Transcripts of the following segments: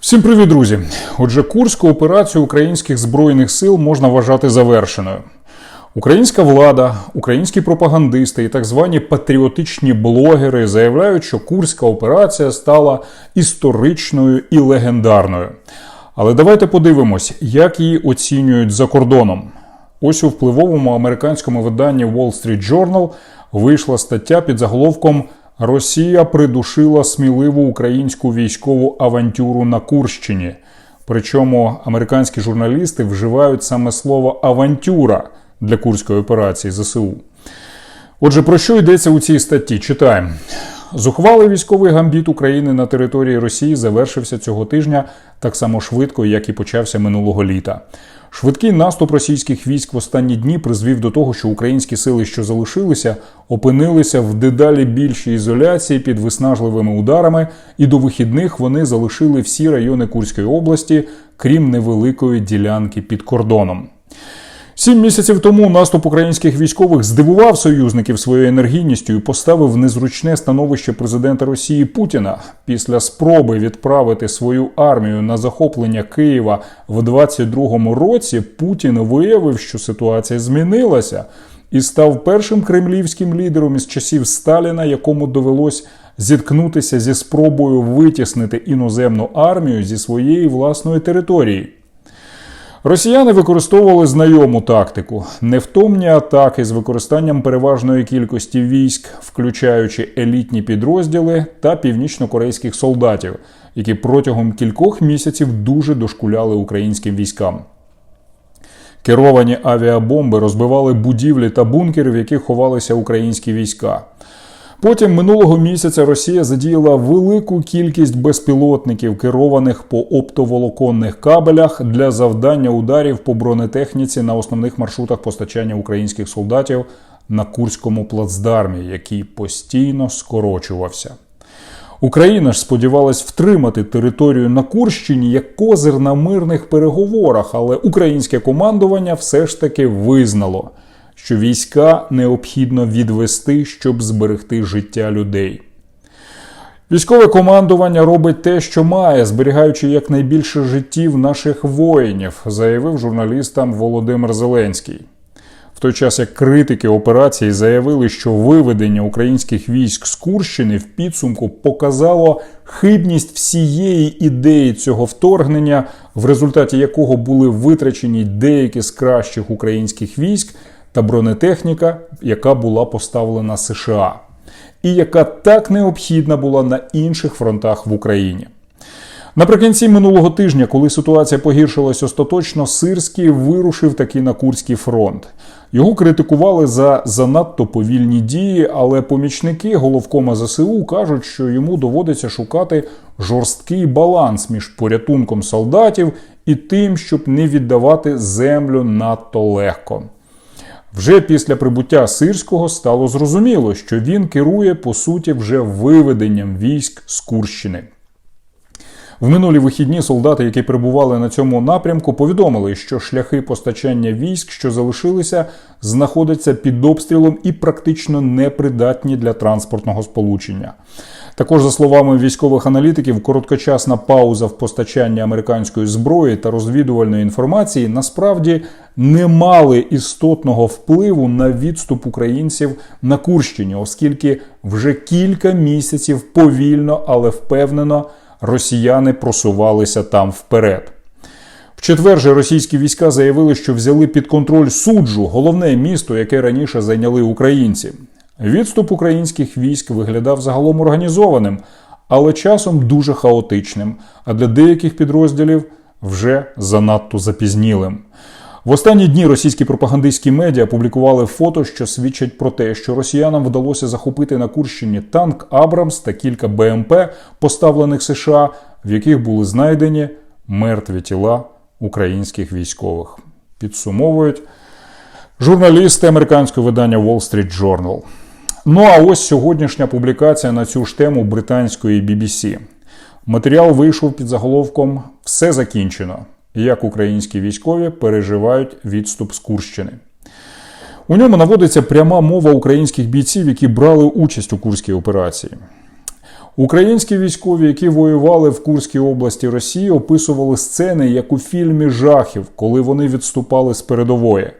Всім привіт, друзі! Отже, Курську операцію українських збройних сил можна вважати завершеною. Українська влада, українські пропагандисти і так звані патріотичні блогери заявляють, що Курська операція стала історичною і легендарною. Але давайте подивимось, як її оцінюють за кордоном. Ось у впливовому американському виданні Wall Street Journal вийшла стаття під заголовком Росія придушила сміливу українську військову авантюру на Курщині. Причому американські журналісти вживають саме слово авантюра для курської операції ЗСУ. Отже, про що йдеться у цій статті? Читаємо. Зухвалий військовий гамбіт України на території Росії завершився цього тижня так само швидко, як і почався минулого літа. Швидкий наступ російських військ в останні дні призвів до того, що українські сили, що залишилися, опинилися в дедалі більшій ізоляції під виснажливими ударами, і до вихідних вони залишили всі райони Курської області, крім невеликої ділянки під кордоном. Сім місяців тому наступ українських військових здивував союзників своєю енергійністю і поставив незручне становище президента Росії Путіна після спроби відправити свою армію на захоплення Києва в 22-му році. Путін виявив, що ситуація змінилася, і став першим кремлівським лідером із часів Сталіна, якому довелось зіткнутися зі спробою витіснити іноземну армію зі своєї власної території. Росіяни використовували знайому тактику невтомні атаки з використанням переважної кількості військ, включаючи елітні підрозділи та північно-корейських солдатів, які протягом кількох місяців дуже дошкуляли українським військам. Керовані авіабомби розбивали будівлі та бункери, в яких ховалися українські війська. Потім минулого місяця Росія задіяла велику кількість безпілотників, керованих по оптоволоконних кабелях для завдання ударів по бронетехніці на основних маршрутах постачання українських солдатів на Курському плацдармі, який постійно скорочувався. Україна ж сподівалась втримати територію на Курщині як козир на мирних переговорах, але українське командування все ж таки визнало що війська необхідно відвести, щоб зберегти життя людей. Військове командування робить те, що має, зберігаючи якнайбільше життів наших воїнів, заявив журналістам Володимир Зеленський. В той час як критики операції заявили, що виведення українських військ з Курщини в підсумку показало хибність всієї ідеї цього вторгнення, в результаті якого були витрачені деякі з кращих українських військ та бронетехніка, яка була поставлена США, і яка так необхідна була на інших фронтах в Україні. Наприкінці минулого тижня, коли ситуація погіршилась остаточно, Сирський вирушив таки на Курський фронт. Його критикували за занадто повільні дії, але помічники головкома ЗСУ кажуть, що йому доводиться шукати жорсткий баланс між порятунком солдатів і тим, щоб не віддавати землю надто легко. Вже після прибуття Сирського стало зрозуміло, що він керує по суті вже виведенням військ з Курщини. В минулі вихідні солдати, які перебували на цьому напрямку, повідомили, що шляхи постачання військ, що залишилися, знаходяться під обстрілом і практично непридатні для транспортного сполучення. Також, за словами військових аналітиків, короткочасна пауза в постачанні американської зброї та розвідувальної інформації насправді не мали істотного впливу на відступ українців на Курщині, оскільки вже кілька місяців повільно, але впевнено росіяни просувалися там вперед. В четвер же російські війська заявили, що взяли під контроль суджу, головне місто, яке раніше зайняли українці. Відступ українських військ виглядав загалом організованим, але часом дуже хаотичним, а для деяких підрозділів вже занадто запізнілим. В останні дні російські пропагандистські медіа публікували фото, що свідчать про те, що росіянам вдалося захопити на Курщині танк Абрамс та кілька БМП, поставлених США, в яких були знайдені мертві тіла українських військових. Підсумовують журналісти американського видання Wall Street Journal. Ну а ось сьогоднішня публікація на цю ж тему британської BBC. Матеріал вийшов під заголовком Все закінчено. Як українські військові переживають відступ з Курщини. У ньому наводиться пряма мова українських бійців, які брали участь у Курській операції. Українські військові, які воювали в Курській області Росії, описували сцени як у фільмі жахів, коли вони відступали з передової.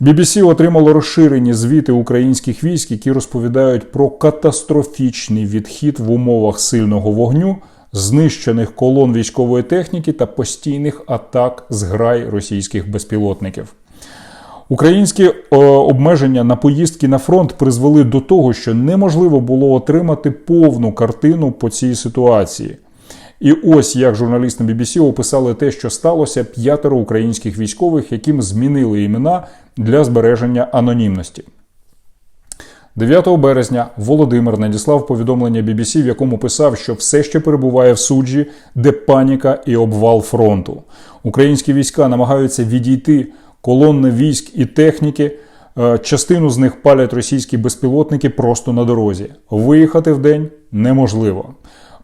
BBC отримало розширені звіти українських військ, які розповідають про катастрофічний відхід в умовах сильного вогню, знищених колон військової техніки та постійних атак з грай російських безпілотників. Українські е, обмеження на поїздки на фронт призвели до того, що неможливо було отримати повну картину по цій ситуації. І ось як журналісти BBC описали те, що сталося п'ятеро українських військових, яким змінили імена для збереження анонімності. 9 березня Володимир надіслав повідомлення BBC, в якому писав, що все ще перебуває в суджі, де паніка і обвал фронту. Українські війська намагаються відійти колонни військ і техніки. Е, Частину з них палять російські безпілотники просто на дорозі. Виїхати в день неможливо.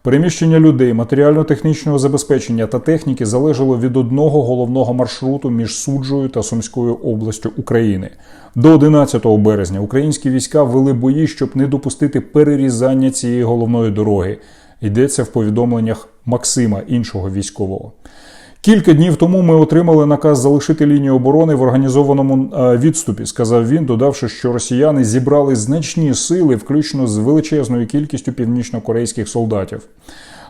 Переміщення людей, матеріально-технічного забезпечення та техніки залежало від одного головного маршруту між суджою та Сумською областю України. До 11 березня українські війська вели бої, щоб не допустити перерізання цієї головної дороги. Йдеться в повідомленнях Максима, іншого військового. Кілька днів тому ми отримали наказ залишити лінію оборони в організованому е, відступі, сказав він, додавши, що росіяни зібрали значні сили, включно з величезною кількістю північнокорейських солдатів.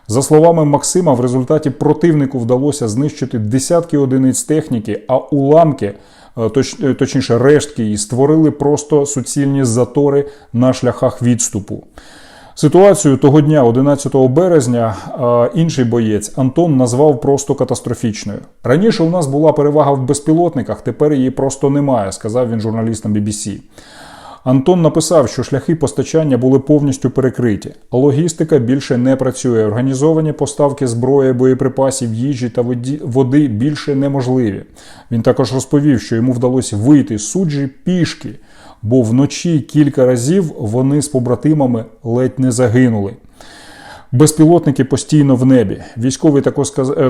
За словами Максима, в результаті противнику вдалося знищити десятки одиниць техніки, а уламки, е, точ, е, точніше, рештки її створили просто суцільні затори на шляхах відступу. Ситуацію того дня, 11 березня, інший боєць Антон назвав просто катастрофічною. Раніше у нас була перевага в безпілотниках, тепер її просто немає, сказав він журналістам BBC. Антон написав, що шляхи постачання були повністю перекриті. Логістика більше не працює. Організовані поставки зброї, боєприпасів, їжі та води більше неможливі. Він також розповів, що йому вдалося вийти з суджі пішки бо вночі кілька разів вони з побратимами ледь не загинули. Безпілотники постійно в небі. Військовий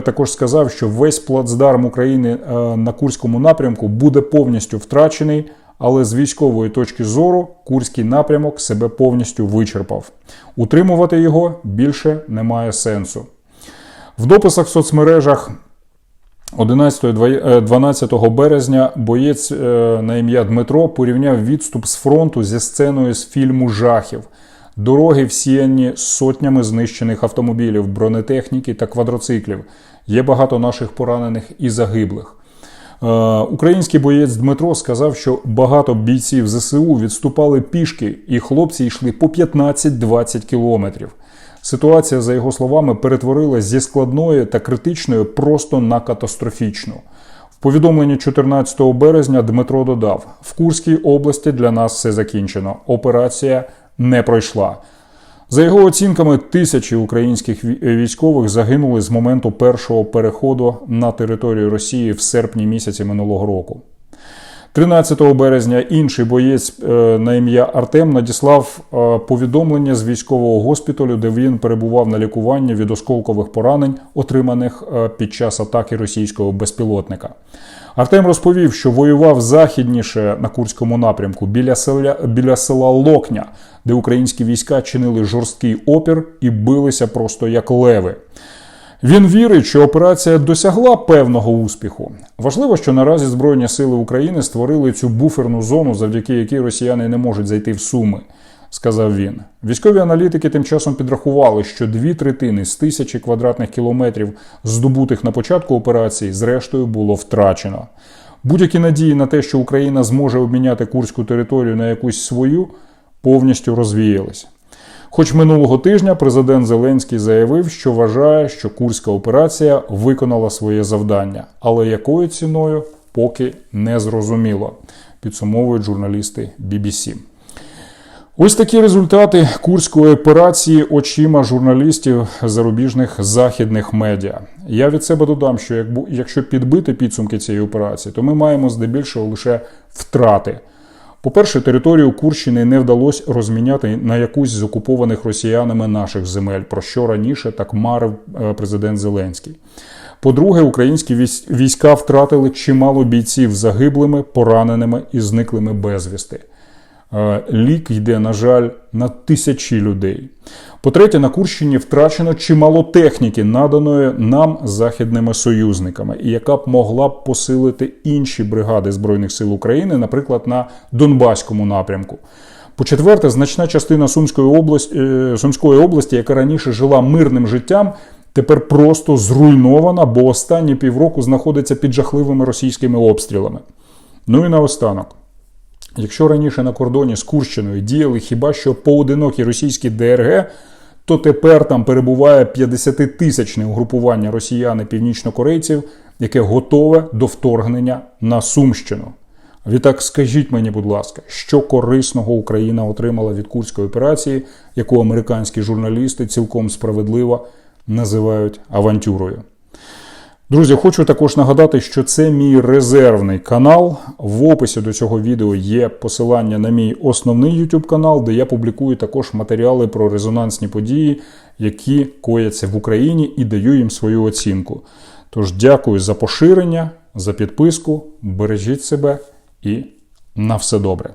також сказав, що весь плацдарм України е, на Курському напрямку буде повністю втрачений, але з військової точки зору Курський напрямок себе повністю вичерпав. Утримувати його більше немає сенсу. В дописах в соцмережах 11-12 е, березня боєць е, на ім'я Дмитро порівняв відступ з фронту зі сценою з фільму жахів. Дороги всіяні сотнями знищених автомобілів, бронетехніки та квадроциклів. Є багато наших поранених і загиблих. Е, український боєць Дмитро сказав, що багато бійців ЗСУ відступали пішки, і хлопці йшли по 15-20 кілометрів. Ситуація, за його словами, перетворилась зі складної та критичної просто на катастрофічну. В повідомленні 14 березня Дмитро додав: в Курській області для нас все закінчено. Операція не пройшла. За його оцінками, тисячі українських військових загинули з моменту першого переходу на територію Росії в серпні місяці минулого року. 13 березня інший боєць е, на ім'я Артем надіслав е, повідомлення з військового госпіталю, де він перебував на лікуванні від осколкових поранень, отриманих е, під час атаки російського безпілотника. Артем розповів, що воював західніше на Курському напрямку біля села, біля села Локня, де українські війська чинили жорсткий опір і билися просто як леви. Він вірить, що операція досягла певного успіху. Важливо, що наразі Збройні сили України створили цю буферну зону, завдяки якій росіяни не можуть зайти в Суми. Сказав він. Військові аналітики тим часом підрахували, що дві третини з тисячі квадратних кілометрів, здобутих на початку операції, зрештою було втрачено. Будь-які надії на те, що Україна зможе обміняти курську територію на якусь свою, повністю розвіялись. Хоч минулого тижня президент Зеленський заявив, що вважає, що Курська операція виконала своє завдання, але якою ціною поки не зрозуміло, підсумовують журналісти BBC. Ось такі результати курської операції очима журналістів зарубіжних західних медіа. Я від себе додам, що якщо підбити підсумки цієї операції, то ми маємо здебільшого лише втрати. По-перше, територію Курщини не вдалося розміняти на якусь з окупованих росіянами наших земель, про що раніше так марив е, президент Зеленський. По-друге, українські війська втратили чимало бійців загиблими, пораненими і зниклими безвісти. Е, Лік йде, на жаль, на тисячі людей. По-третє, на Курщині втрачено чимало техніки, наданої нам західними союзниками, і яка б могла б посилити інші бригади Збройних сил України, наприклад, на Донбаському напрямку. По-четверте, значна частина Сумської області, е, Сумської області, яка раніше жила мирним життям, тепер просто зруйнована, бо останні півроку знаходиться під жахливими російськими обстрілами. Ну і наостанок. Якщо раніше на кордоні з Курщиною діяли хіба що поодинокі російські ДРГ, то тепер там перебуває 50-тисячне угрупування росіян і північнокорейців, яке готове до вторгнення на Сумщину. Відтак скажіть мені, будь ласка, що корисного Україна отримала від курської операції, яку американські журналісти цілком справедливо називають авантюрою? Друзі, хочу також нагадати, що це мій резервний канал. В описі до цього відео є посилання на мій основний YouTube канал, де я публікую також матеріали про резонансні події, які кояться в Україні, і даю їм свою оцінку. Тож дякую за поширення, за підписку, бережіть себе і на все добре.